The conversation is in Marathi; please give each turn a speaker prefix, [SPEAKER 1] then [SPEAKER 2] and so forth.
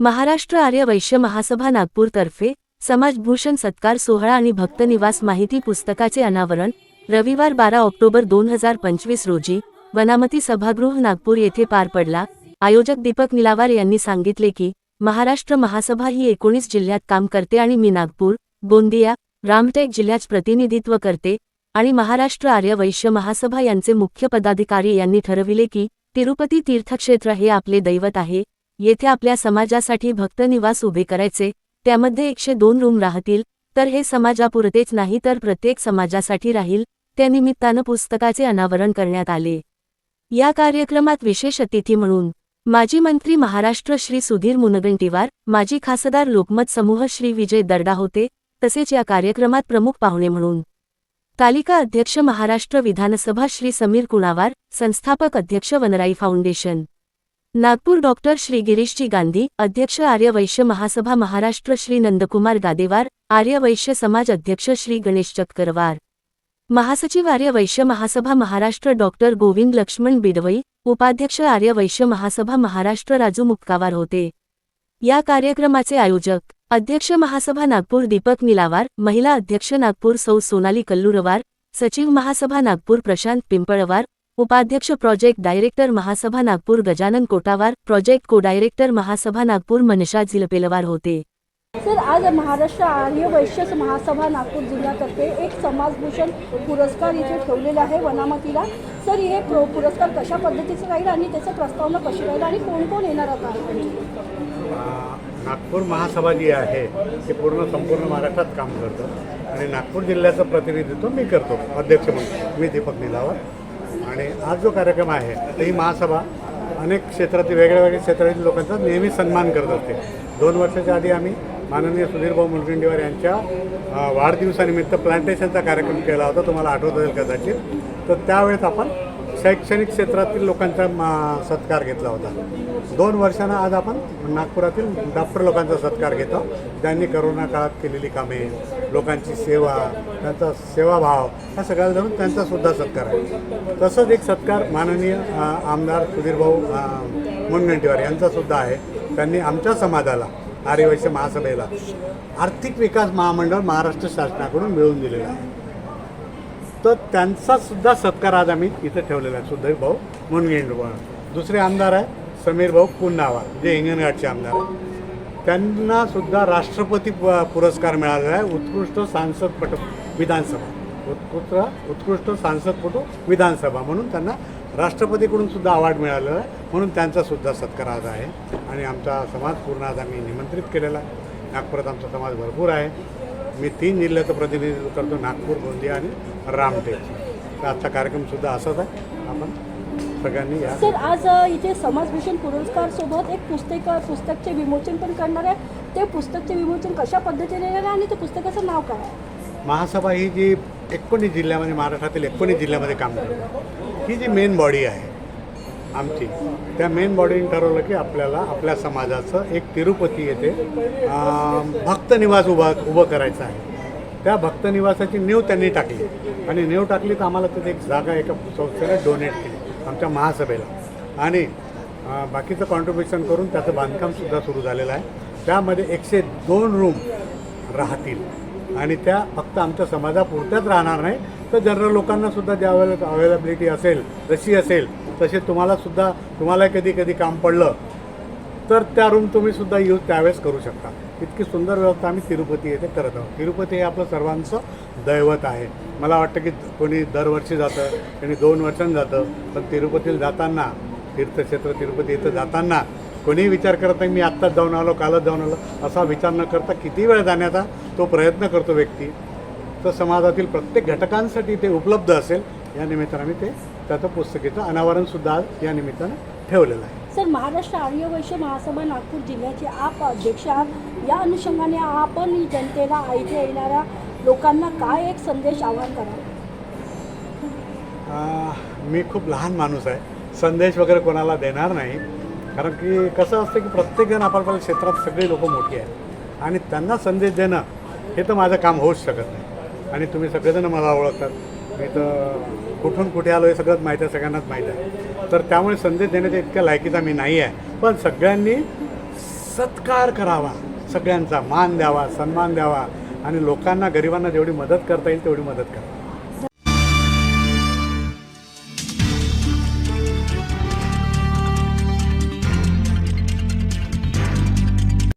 [SPEAKER 1] महाराष्ट्र आर्य वैश्य महासभा नागपूरतर्फे समाजभूषण सत्कार सोहळा आणि भक्तनिवास माहिती पुस्तकाचे अनावरण रविवार बारा ऑक्टोबर दोन हजार पंचवीस रोजी वनामती सभागृह नागपूर येथे पार पडला. आयोजक दीपक निलावार यांनी सांगितले की महाराष्ट्र महासभा ही एकोणीस जिल्ह्यात काम करते आणि मी नागपूर गोंदिया रामटेक जिल्ह्यात प्रतिनिधित्व करते आणि महाराष्ट्र आर्य वैश्य महासभा यांचे मुख्य पदाधिकारी यांनी ठरविले की तिरुपती तीर्थक्षेत्र हे आपले दैवत आहे. येथे आपल्या समाजासाठी भक्तनिवास उभे करायचे त्यामध्ये एकशे दोन रूम राहतील तर हे समाजापुरतेच नाही तर प्रत्येक समाजासाठी राहील त्यानिमित्तानं पुस्तकाचे अनावरण करण्यात आले. या कार्यक्रमात विशेष अतिथी म्हणून माजी मंत्री महाराष्ट्र श्री सुधीर मुनगंटीवार माजी खासदार लोकमत समूह श्री विजय दर्डा होते तसेच या कार्यक्रमात प्रमुख पाहुणे म्हणून. तालिका अध्यक्ष महाराष्ट्र विधानसभा श्री समीर कुणावार संस्थापक अध्यक्ष वनराई फाउंडेशन. नागपूर डॉक्टर श्री गिरीशजी गांधी अध्यक्ष आर्यवैश्य महासभा महाराष्ट्र श्री नंदकुमार गादेवार आर्यवैश्य समाज अध्यक्ष श्री गणेश चक्करवार. महासचिव आर्यवैश्य महासभा महाराष्ट्र डॉक्टर गोविंद लक्ष्मण बिडवई उपाध्यक्ष आर्यवैश्य महासभा महाराष्ट्र राजू मुक्कावार होते. या कार्यक्रमाचे आयोजक अध्यक्ष महासभा नागपूर दीपक निलावार महिला अध्यक्ष नागपूर सौ सोनाली कल्लुरवार सचिव महासभा नागपूर प्रशांत पिंपळवार उपाध्यक्ष project director Mahasabha Nagpur Gajanan Kotawar project co director Mahasabha Nagpur Mansha Zilpelwar होते.
[SPEAKER 2] सर आज महाराष्ट्र आर्य वैश्य महासभा नागपूर जिल्ह्यातर्फे एक समाजभूषण पुरस्कार इथे ठेवलेला आहे वनामतीला. सर हे प्रो पुरस्कार कशा पद्धतीचं राहील आणि त्याचं प्रस्तावना कशी राहील आणि कोण कोण येणार आता?
[SPEAKER 3] नागपूर महासभा जी आहे ती पूर्ण संपूर्ण महाराष्ट्रात काम करतं. आणि नागपूर जिल्ह्याचं प्रतिनिधित्व मी करतो अध्यक्ष म्हणून. मी दीपक निलावर आणि आज जो कार्यक्रम आहे तर ही महासभा अनेक क्षेत्रातील वेगळ्या वेगळ्या क्षेत्रातील लोकांचा नेहमी सन्मान करत असते. दोन वर्षाच्या आधी आम्ही माननीय सुधीरभाऊ मुनगंटीवार यांच्या वाढदिवसानिमित्त प्लांटेशनचा कार्यक्रम केला होता. तुम्हाला आठवत असेल कदाचित. तर त्यावेळेस आपण शैक्षणिक क्षेत्रातील लोकांचा मा- सत्कार घेतला होता. दोन वर्षानं आज आपण नागपुरातील डॉक्टर लोकांचा सत्कार घेतो. ज्यांनी करोना काळात केलेली कामे लोकांची सेवा त्यांचा सेवाभाव हा सगळ्याला धरून त्यांचासुद्धा सत्कार आहे. तसंच एक सत्कार माननीय आमदार सुधीरभाऊ मुनगंटीवार यांचासुद्धा आहे. त्यांनी आमच्या समाजाला आर्यवैश्य महासभेला आर्थिक विकास महामंडळ महाराष्ट्र शासनाकडून मिळवून दिलेलं आहे. तर त्यांचा सुद्धा सत्कार आज आम्ही इथं ठेवलेला आहे. सुधीर भाऊ मुनगेंडवाळ दुसरे आमदार आहे समीर भाऊ पुन्नावार जे हिंगणघाटचे आमदार आहेत. त्यांना सुद्धा राष्ट्रपती प- पुरस्कार मिळालेला आहे उत्कृष्ट सांसदपटू विधानसभा. उत्कृष्ट उत्कृष्ट सांसदपटू विधानसभा म्हणून त्यांना राष्ट्रपतीकडून सुद्धा अवॉर्ड मिळालेला आहे म्हणून त्यांचा सुद्धा सत्कार आज आहे. आणि आमचा समाज पूर्ण आज आम्ही निमंत्रित केलेला आहे. नागपुरात आमचा समाज भरपूर आहे. मी तीन जिल्ह्याचं प्रतिनिधित्व करतो नागपूर गोंदिया आणि रामटेक. तर आजचा कार्यक्रमसुद्धा असाच आहे. आपण सगळ्यांनी या
[SPEAKER 2] सर आज इथे समाजभूषण पुरस्कार सोबत एक पुस्तक पुस्तकचे विमोचन पण करणार आहे. ते पुस्तकचे विमोचन कशा पद्धतीने येणार आहे आणि त्या पुस्तकाचं नाव काय आहे?
[SPEAKER 3] महासभा ही जी एकोणीस जिल्ह्यामध्ये महाराष्ट्रातील एकोणीस जिल्ह्यामध्ये काम करते ही जी मेन बॉडी आहे आमची. त्या मेन बॉडीने ठरवलं की आपल्याला आपल्या समाजाचं एक तिरुपती येथे भक्तनिवास उभा उभं करायचं आहे. त्या भक्तनिवासाची नीव त्यांनी टाकली. आणि नीव टाकली तर आम्हाला तिथे एक जागा एका संस्थेला डोनेट केली आमच्या महासभेला. आणि बाकीचं कॉन्ट्रीब्युशन करून त्याचं बांधकामसुद्धा सुरू झालेलं आहे. त्यामध्ये एकशे दोन रूम राहतील. आणि त्या फक्त आमच्या समाजापुरत्याच राहणार नाही. तर जनरल लोकांनासुद्धा ज्या वेळेला अवेलेबिलिटी असेल जशी असेल तसे तुम्हालासुद्धा तुम्हाला कधी कधी काम पडलं तर त्या रूम तुम्हीसुद्धा यूज त्यावेळेस करू शकता. इतकी सुंदर व्यवस्था आम्ही तिरुपती येथे करत आहोत. तिरुपती हे आपलं सर्वांचं दैवत आहे. मला वाटतं की कोणी दरवर्षी जातं कोणी दोन वर्षांनी जातं पण तिरुपतीला जाताना तीर्थक्षेत्र तिरुपती इथं जाताना कोणीही विचार करत नाही मी आत्ताच जाऊन आलो कालच जाऊन आलो असा विचार न करता किती वेळ जाण्याचा तो प्रयत्न करतो व्यक्ती. तर समाजातील प्रत्येक घटकांसाठी ते उपलब्ध असेल या निमित्तानं आम्ही ते त्याचं पुस्तकीचं अनावरणसुद्धा आज या निमित्तानं ठेवलेलं आहे.
[SPEAKER 2] सर महाराष्ट्र आर्य वैश्य महासभा नागपूर जिल्ह्याचे आप अध्यक्ष आहात. या अनुषंगाने आपण जनतेला इथे येणाऱ्या लोकांना काय एक संदेश आवाहन कराल?
[SPEAKER 3] आ, मी खूप लहान माणूस आहे. संदेश वगैरे कोणाला देणार नाही. कारण की कसं असतं की प्रत्येकजण आपापल्या क्षेत्रात सगळी लोकं मोठी आहेत. आणि त्यांना संदेश देणं हे तर माझं काम होऊच शकत नाही. आणि तुम्ही सगळेजण मला ओळखतात. मी तर कुठून कुठे आलो हे सगळंच माहीत आहे सगळ्यांनाच माहीत आहे. तर त्यामुळे संदेश देण्याच्या इतक्या लायकीचा मी नाही आहे. पण सगळ्यांनी सत्कार करावा. सगळ्यांचा मान द्यावा सन्मान द्यावा. आणि लोकांना गरिबांना जेवढी मदत करता येईल तेवढी मदत करावी